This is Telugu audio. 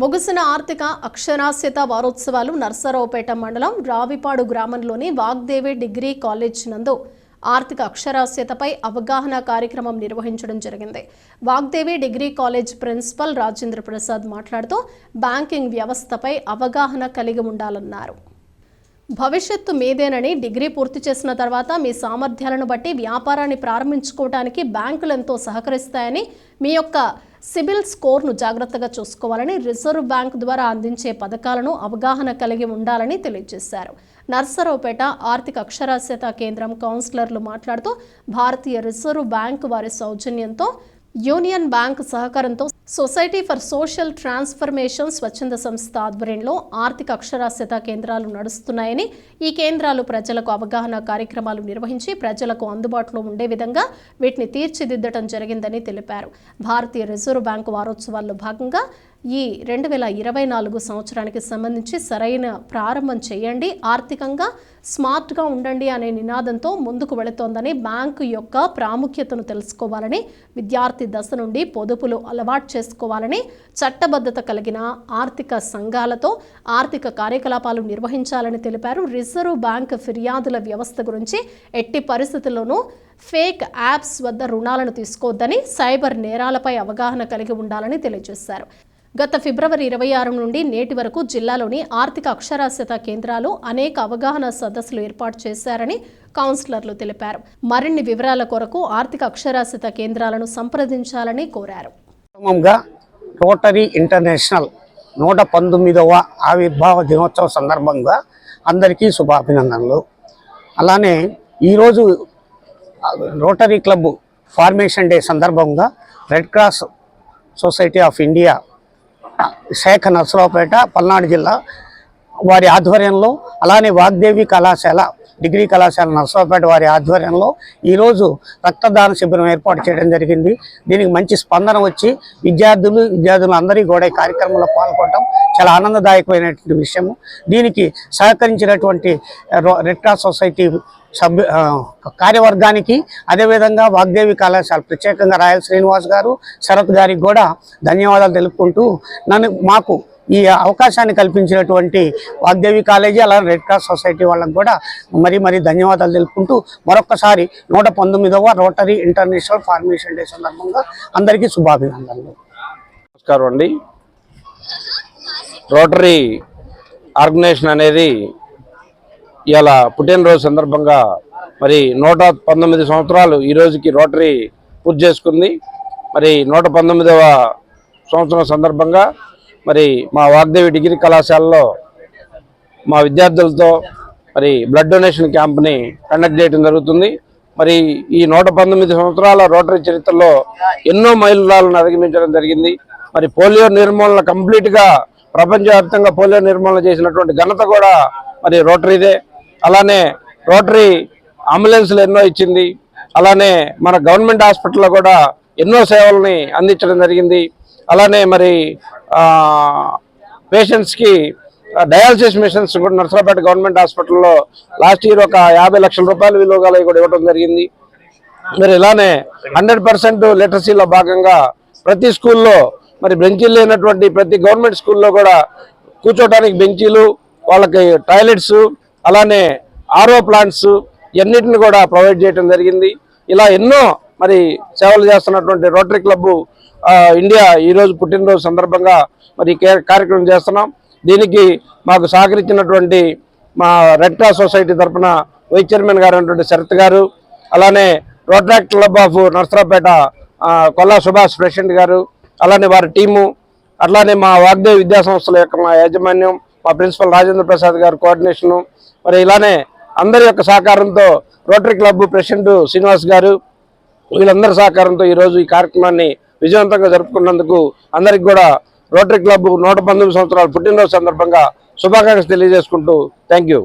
ముగిసిన ఆర్థిక అక్షరాస్యత వారోత్సవాలు నర్సరావుపేట మండలం రావిపాడు గ్రామంలోని వాగ్దేవి డిగ్రీ కాలేజ్ నందు ఆర్థిక అక్షరాస్యతపై అవగాహన కార్యక్రమం నిర్వహించడం జరిగింది. Vagdevi degree college principal Rajendra Prasad మాట్లాడుతూ బ్యాంకింగ్ వ్యవస్థపై అవగాహన కలిగి ఉండాలన్నారు. భవిష్యత్తు మీదేనని డిగ్రీ పూర్తి చేసిన తర్వాత మీ సామర్థ్యాలను బట్టి వ్యాపారాన్ని ప్రారంభించుకోవడానికి బ్యాంకులు ఎంతో సహకరిస్తాయని మీ యొక్క సిబిల్ స్కోర్ను జాగ్రత్తగా చూసుకోవాలని రిజర్వ్ బ్యాంక్ ద్వారా అందించే పథకాలను అవగాహన కలిగి ఉండాలని తెలియజేశారు. నర్సరావుపేట ఆర్థిక అక్షరాస్యత కేంద్రం కౌన్సిలర్లు మాట్లాడుతూ భారతీయ రిజర్వ్ బ్యాంక్ వారి సౌజన్యంతో యూనియన్ బ్యాంక్ సహకారంతో సొసైటీ ఫర్ సోషల్ ట్రాన్స్ఫర్మేషన్ స్వచ్ఛంద సంస్థ ఆధ్వర్యంలో ఆర్థిక అక్షరాస్యత కేంద్రాలు నడుస్తున్నాయని ఈ కేంద్రాలు ప్రజలకు అవగాహన కార్యక్రమాలు నిర్వహించి ప్రజలకు అందుబాటులో ఉండే విధంగా వీటిని తీర్చిదిద్దడం జరిగిందని తెలిపారు. భారతీయ రిజర్వ్ బ్యాంకు వారోత్సవాల్లో భాగంగా ఈ రెండు వేల ఇరవై నాలుగు సంవత్సరానికి సంబంధించి సరైన ప్రారంభం చేయండి. ఆర్థికంగా స్మార్ట్గా ఉండండి అనే నినాదంతో ముందుకు వెళుతోందని బ్యాంకు యొక్క ప్రాముఖ్యతను తెలుసుకోవాలని విద్యార్థి దశ నుండి పొదుపులు అలవాటు చేసుకోవాలని చట్టబద్ధత కలిగిన ఆర్థిక సంఘాలతో ఆర్థిక కార్యకలాపాలు నిర్వహించాలని తెలిపారు. రిజర్వ్ బ్యాంక్ ఫిర్యాదుల వ్యవస్థ గురించి ఎట్టి పరిస్థితుల్లోనూ ఫేక్ యాప్స్ వద్ద రుణాలను తీసుకోవద్దని సైబర్ నేరాలపై అవగాహన కలిగి ఉండాలని తెలియజేశారు. గత ఫిబ్రవరి ఇరవై ఆరు నుండి నేటి వరకు జిల్లాలోని ఆర్థిక అక్షరాస్యత కేంద్రాలు అనేక అవగాహన సదస్సులు ఏర్పాటు చేశారని కౌన్సిలర్లు తెలిపారు. మరిన్ని వివరాల కొరకు ఆర్థిక అక్షరాస్యత కేంద్రాలను సంప్రదించాలని కోరారు. రోటరీ ఇంటర్నేషనల్ నూట పంతొమ్మిదవ ఆవిర్భావ దినోత్సవ సందర్భంగా అందరికీ శుభాభినందనలు. అలానే ఈరోజు రోటరీ క్లబ్ ఫార్మేషన్ డే సందర్భంగా red cross society of India శాఖ నర్సరావుపేట పల్నాడు జిల్లా వారి ఆధ్వర్యంలో అలానే వాగ్దేవి కళాశాల డిగ్రీ కళాశాల నర్సరావుపేట వారి ఆధ్వర్యంలో ఈరోజు రక్తదాన శిబిరం ఏర్పాటు చేయడం జరిగింది. దీనికి మంచి స్పందన వచ్చి విద్యార్థులు విద్యార్థులు అందరి కూడా ఈ కార్యక్రమంలో పాల్గొనడం చాలా ఆనందదాయకమైనటువంటి విషయము. దీనికి సహకరించినటువంటి రో- రెడ్ క్రాస్ సొసైటీ సభ్యు కార్యవర్గానికి అదేవిధంగా వాగ్దేవి కళాశాల ప్రత్యేకంగా రాయల్ శ్రీనివాస్ గారు శరత్ గారికి కూడా ధన్యవాదాలు తెలుపుకుంటూ నన్ను మాకు ఈ అవకాశాన్ని కల్పించినటువంటి వాగ్దేవి కాలేజీ అలా రెడ్ క్రాస్ సొసైటీ వాళ్ళకు కూడా మరీ మరీ ధన్యవాదాలు తెలుపుకుంటూ మరొకసారి నూట పంతొమ్మిదవ రోటరీ ఇంటర్నేషనల్ ఫార్మేషన్ డే సందర్భంగా అందరికీ శుభాభినందనలు. నమస్కారం అండి. రోటరీ ఆర్గనైజేషన్ అనేది ఇవాళ పుట్టినరోజు సందర్భంగా మరి నూట పంతొమ్మిది సంవత్సరాలు ఈ రోజుకి రోటరీ పూర్తి చేసుకుంది. మరి నూట పంతొమ్మిదవ సంవత్సరం సందర్భంగా మరి మా వాగ్దేవి డిగ్రీ కళాశాలలో మా విద్యార్థులతో మరి బ్లడ్ డొనేషన్ క్యాంప్ని కండక్ట్ చేయడం జరుగుతుంది. మరి ఈ నూట పంతొమ్మిది సంవత్సరాల రోటరీ చరిత్రలో ఎన్నో మైలురాలను అధిగమించడం జరిగింది. మరి పోలియో నిర్మూలన కంప్లీట్గా ప్రపంచవ్యాప్తంగా పోలియో నిర్మూలన చేసినటువంటి ఘనత కూడా మరి రోటరీదే. అలానే రోటరీ అంబులెన్స్లు ఎన్నో ఇచ్చింది. అలానే మన గవర్నమెంట్ హాస్పిటల్లో కూడా ఎన్నో సేవల్ని అందించడం జరిగింది. అలానే మరి పేషెంట్స్కి డయాలసిస్ మిషన్స్ కూడా నర్సరాపేట గవర్నమెంట్ హాస్పిటల్లో లాస్ట్ ఇయర్ ఒక యాభై లక్షల రూపాయల విలువ గల కూడా ఇవ్వడం జరిగింది. మరి ఇలానే హండ్రెడ్ పర్సెంట్ లిటరసీలో భాగంగా ప్రతి స్కూల్లో మరి బెంచీలు లేనటువంటి ప్రతి గవర్నమెంట్ స్కూల్లో కూడా కూర్చోటానికి బెంచీలు వాళ్ళకి టాయిలెట్స్ అలానే ఆర్ఓ ప్లాంట్స్ ఇవన్నిటిని కూడా ప్రొవైడ్ చేయడం జరిగింది. ఇలా ఎన్నో మరి సేవలు చేస్తున్నటువంటి రోటరీ క్లబ్ ఇండియా ఈరోజు పుట్టినరోజు సందర్భంగా మరి కార్యక్రమం చేస్తున్నాం. దీనికి మాకు సహకరించినటువంటి మా రెడ్ క్రాస్ సొసైటీ తరఫున వైస్ చైర్మన్ గారు అయినటువంటి శరత్ గారు అలానే rotaract club of Narasaraopet Kolla Subhash president గారు అలానే వారి టీము అట్లానే మా వాగ్దేవ్ విద్యాసంస్థల యొక్క మా యాజమాన్యం మా ప్రిన్సిపల్ రాజేంద్ర ప్రసాద్ గారు కోఆర్డినేషను మరి ఇలానే అందరి యొక్క సహకారంతో రోటరీ క్లబ్ ప్రెసిడెంట్ శ్రీనివాస్ గారు వీళ్ళందరి సహకారంతో ఈరోజు ఈ కార్యక్రమాన్ని విజయవంతంగా జరుపుకున్నందుకు అందరికి కూడా రోటరీ క్లబ్ నూట పంతొమ్మిది సంవత్సరాలు పుట్టినరోజు సందర్భంగా శుభాకాంక్షలు తెలియజేసుకుంటూ థ్యాంక్ యూ